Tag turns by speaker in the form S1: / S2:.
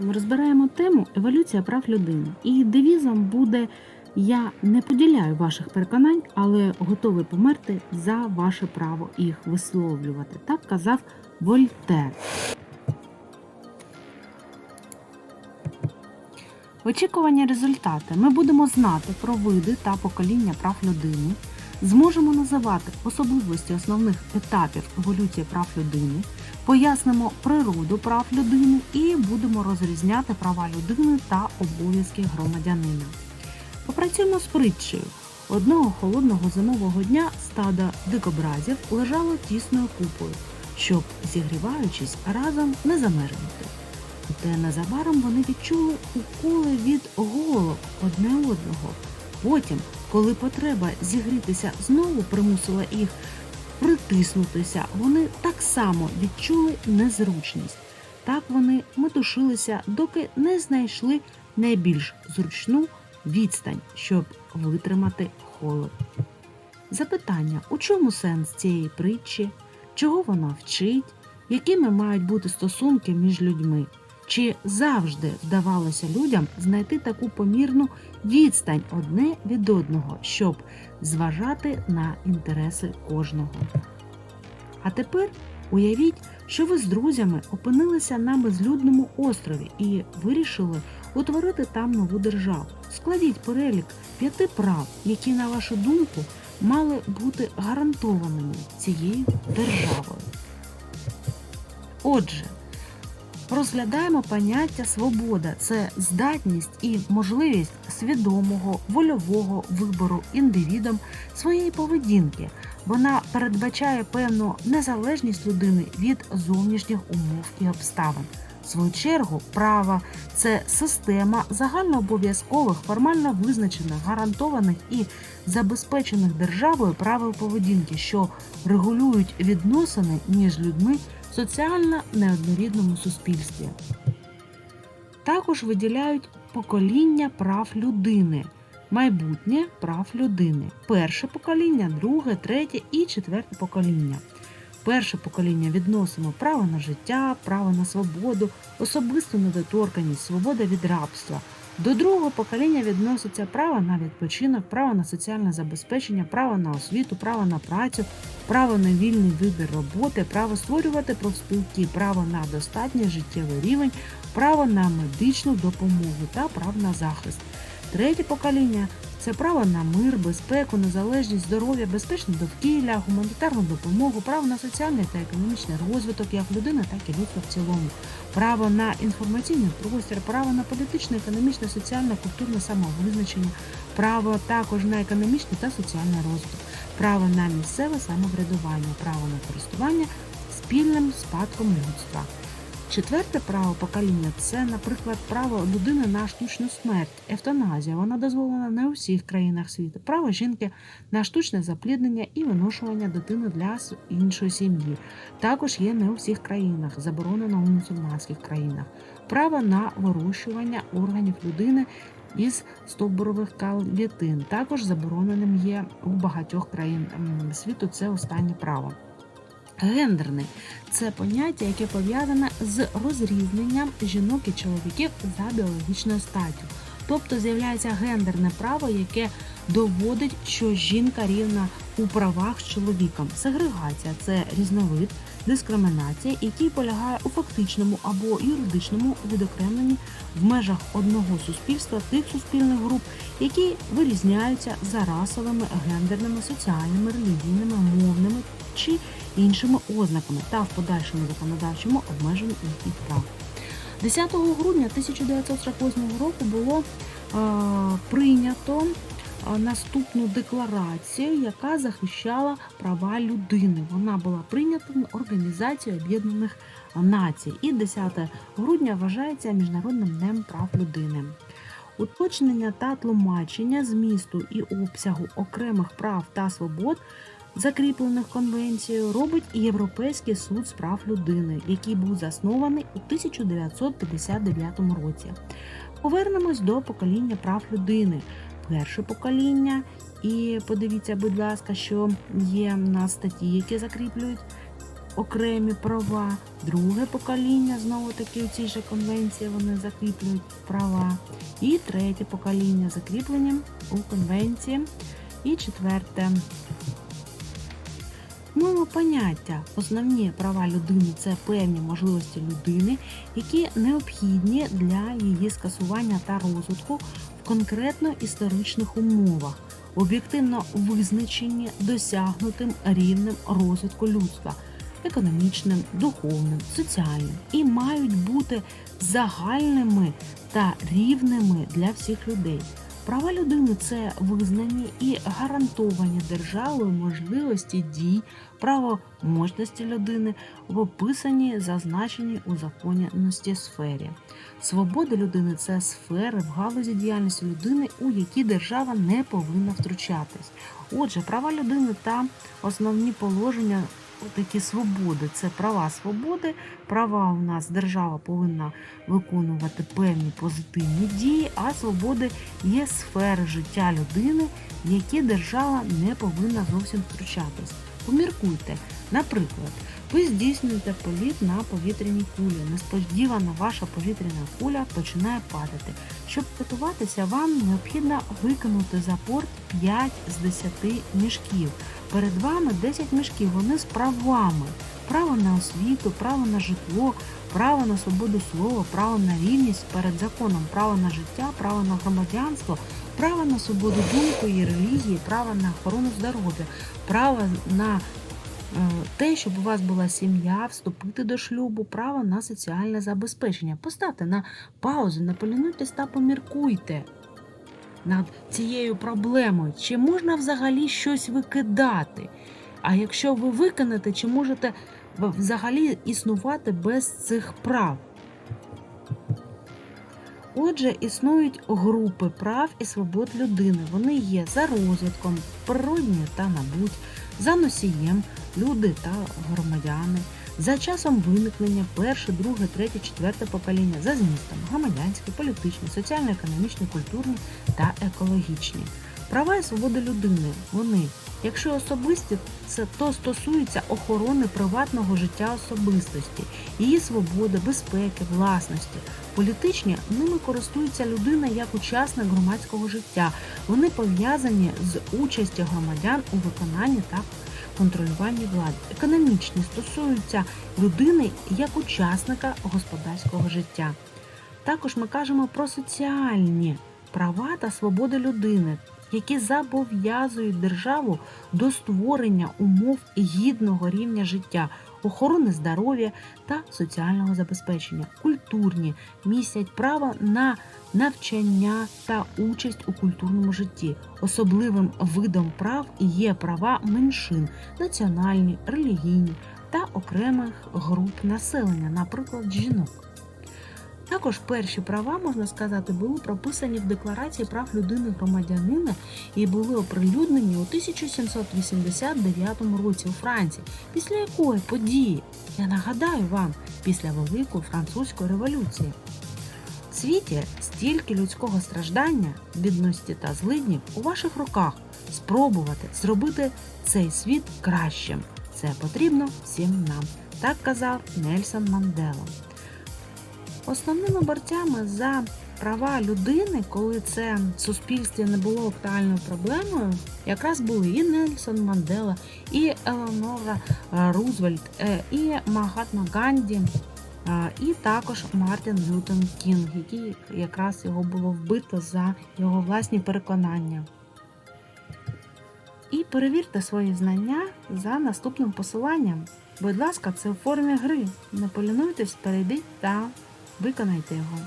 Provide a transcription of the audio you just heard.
S1: Ми розбираємо тему еволюція прав людини. І девізом буде Я не поділяю ваших переконань, але готовий померти за ваше право їх висловлювати. Так казав Вольтер. Очікувані результати. Ми будемо знати про види та покоління прав людини, зможемо називати особливості основних етапів еволюції прав людини, пояснимо природу прав людини і будемо розрізняти права людини та обов'язки громадянина. Попрацюємо з притчею. Одного холодного зимового дня стадо дикобразів лежало тісною купою, щоб, зігріваючись, разом не замерзнути. Проте незабаром вони відчули уколи від голок одне одного. Потім, коли потреба зігрітися знову примусила їх притиснутися, вони так само відчули незручність. Так вони метушилися, доки не знайшли найбільш зручну відстань, щоб витримати холод. Запитання: у чому сенс цієї притчі? Чого вона вчить? Якими мають бути стосунки між людьми? Чи завжди вдавалося людям знайти таку помірну відстань одне від одного, щоб зважати на інтереси кожного? А тепер уявіть, що ви з друзями опинилися на безлюдному острові і вирішили утворити там нову державу. Складіть перелік п'яти прав, які, на вашу думку, мали бути гарантованими цією державою. Отже, розглядаємо поняття свобода це здатність і можливість свідомого вольового вибору індивідом своєї поведінки. Вона передбачає певну незалежність людини від зовнішніх умов і обставин. В свою чергу, право це система загальнообов'язкових, формально визначених, гарантованих і забезпечених державою правил поведінки, що регулюють відносини між людьми соціально неоднорідному суспільстві. Також виділяють покоління прав людини, майбутнє прав людини, перше покоління, друге, третє і четверте покоління. Перше покоління відносимо право на життя, право на свободу, особисту недоторканність, свобода від рабства. До другого покоління відноситься право на відпочинок, право на соціальне забезпечення, право на освіту, право на працю, право на вільний вибір роботи, право створювати профспілки, право на достатній життєвий рівень, право на медичну допомогу та право на захист. Третє покоління це право на мир, безпеку, незалежність, здоров'я, безпечне довкілля, гуманітарну допомогу, право на соціальний та економічний розвиток як людини, так і людства в цілому, право на інформаційний простір, право на політичне, економічне, соціальне, культурне самовизначення, право також на економічний та соціальний розвиток, право на місцеве самоврядування, право на користування спільним спадком людства. Четверте право покоління це, наприклад, право людини на штучну смерть, евтаназія. Вона дозволена не у всіх країнах світу. Право жінки на штучне запліднення і виношування дитини для іншої сім'ї. Також є не у всіх країнах, заборонено у мусульманських країнах. Право на вирощування органів людини із стовбурових клітин. Також забороненим є у багатьох країн світу. Це останнє право. Гендерний це поняття, яке пов'язане з розрізненням жінок і чоловіків за біологічною статтю. Тобто з'являється гендерне право, яке доводить, що жінка рівна у правах з чоловіком. Сегрегація це різновид дискримінації, який полягає у фактичному або юридичному відокремленні в межах одного суспільства тих суспільних груп, які вирізняються за расовими, гендерними, соціальними, релігійними, мовними чи іншими ознаками та в подальшому законодавчому обмеженні їхніх прав. 10 грудня 1948 року було е, прийнято е, наступну декларацію, яка захищала права людини. Вона була прийнята Організацією Об'єднаних Націй. І 10 грудня вважається міжнародним днем прав людини. Уточнення та тлумачення змісту і обсягу окремих прав та свобод закріплених конвенцією, робить і Європейський суд з прав людини, який був заснований у 1959 році. Повернемось до покоління прав людини. Перше покоління, і подивіться, будь ласка, що є на статті, які закріплюють окремі права, друге покоління, знову таки у цій же конвенції вони закріплюють права. І третє покоління закріплені у конвенції. І четверте. Мова поняття. Основні права людини це певні можливості людини, які необхідні для її скасування та розвитку в конкретно історичних умовах, об'єктивно визначені досягнутим рівнем розвитку людства економічним, духовним, соціальним і мають бути загальними та рівними для всіх людей. Права людини це визнані і гарантовані державою можливості дій, правоможності людини в описаній, зазначеній у законності сфері. Свобода людини це сфери в галузі діяльності людини, у які держава не повинна втручатись. Отже, права людини та основні положення. Такі свободи це права свободи. Права у нас держава повинна виконувати певні позитивні дії, а свободи є сфери життя людини, в які держава не повинна зовсім втручатись. Поміркуйте, наприклад, ви здійснюєте політ на повітряній кулі. Несподівано ваша повітряна куля починає падати. Щоб готуватися, вам необхідно викинути за порт 5 з 10 мішків. Перед вами 10 мішків, вони з правами. Право на освіту, право на житло, право на свободу слова, право на рівність перед законом, право на життя, право на громадянство, право на свободу думки і релігії, право на охорону здоров'я, право на е, те, щоб у вас була сім'я, вступити до шлюбу, право на соціальне забезпечення. Поставте на паузу, не полінуйтесь та поміркуйте над цією проблемою. Чи можна взагалі щось викидати? А якщо ви викинете, чи можете взагалі існувати без цих прав? Отже, існують групи прав і свобод людини. Вони є за розвитком, природні та набуть, за носієм, люди та громадяни, за часом виникнення перше, друге, третє, четверте покоління, за змістом, громадянські, політичні, соціально-економічні, культурні та екологічні. Права і свободи людини, вони, якщо особисті, це то стосується охорони приватного життя особистості, її свободи, безпеки, власності. Політичні ними користується людина як учасник громадського життя. Вони пов'язані з участю громадян у виконанні та контролюванні влади. Економічні стосуються людини як учасника господарського життя. Також ми кажемо про соціальні права та свободи людини, які зобов'язують державу до створення умов гідного рівня життя, охорони здоров'я та соціального забезпечення, культурні містять право на навчання та участь у культурному житті. Особливим видом прав є права меншин, національні, релігійні та окремих груп населення, наприклад, жінок. Також перші права, можна сказати, були прописані в Декларації прав людини громадянина і були оприлюднені у 1789 році у Франції, після якої події, я нагадаю вам, після Великої французької революції. В світі стільки людського страждання, бідності та злиднів у ваших руках спробувати зробити цей світ кращим. Це потрібно всім нам, так казав Нельсон Мандела. Основними борцями за права людини, коли це в суспільстві не було актуальною проблемою, якраз були і Нельсон Мандела, і Елеонора е, Рузвельт, е, і Магатма Ганді, е, і також Мартін Лютен Кінг, який якраз його було вбито за його власні переконання. І перевірте свої знання за наступним посиланням. Будь ласка, це у формі гри. Не полінуйтесь, перейдіть та виконайте його.